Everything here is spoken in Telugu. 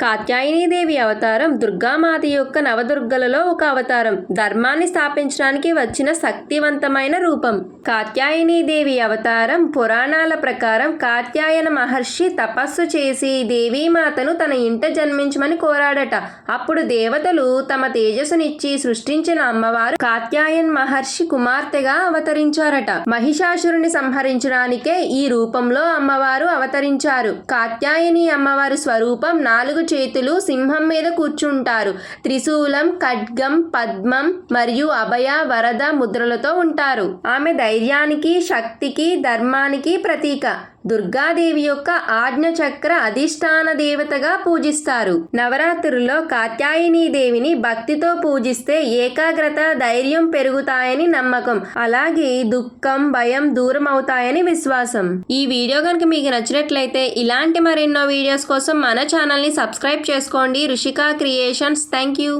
కాత్యాయనీదేవి అవతారం దుర్గామాత యొక్క నవదుర్గలలో ఒక అవతారం. ధర్మాన్ని స్థాపించడానికి వచ్చిన శక్తివంతమైన రూపం. కాత్యాయనీదేవి అవతారం పురాణాల ప్రకారం కాత్యాయన మహర్షి తపస్సు చేసి దేవీమాతను తన ఇంట జన్మించమని కోరాడట. అప్పుడు దేవతలు తమ తేజస్సునిచ్చి సృష్టించిన అమ్మవారు కాత్యాయన్ మహర్షి కుమార్తెగా అవతరించారట. మహిషాసురుని సంహరించడానికే ఈ రూపంలో అమ్మవారు అవతరించారు. కాత్యాయని అమ్మవారి స్వరూపం నాలుగు చేతులు సింహం మీద కూర్చుంటారు. త్రిశూలం ఖడ్గం పద్మం మరియు అభయ వరద ముద్రలతో ఉంటారు. ఆమె ధైర్యానికి శక్తికి ధర్మానికి ప్రతీక. దుర్గాదేవి యొక్క ఆజ్ఞచక్ర అధిష్టాన దేవతగా పూజిస్తారు. నవరాత్రుల్లో కాత్యాయని దేవిని భక్తితో పూజిస్తే ఏకాగ్రత ధైర్యం పెరుగుతాయని నమ్మకం. అలాగే దుఃఖం భయం దూరం అవుతాయని విశ్వాసం. ఈ వీడియో కనుక మీకు నచ్చినట్లయితే ఇలాంటి మరెన్నో వీడియోస్ కోసం మన ఛానల్ని సబ్స్క్రైబ్ చేసుకోండి. రుషిక క్రియేషన్స్. Thank you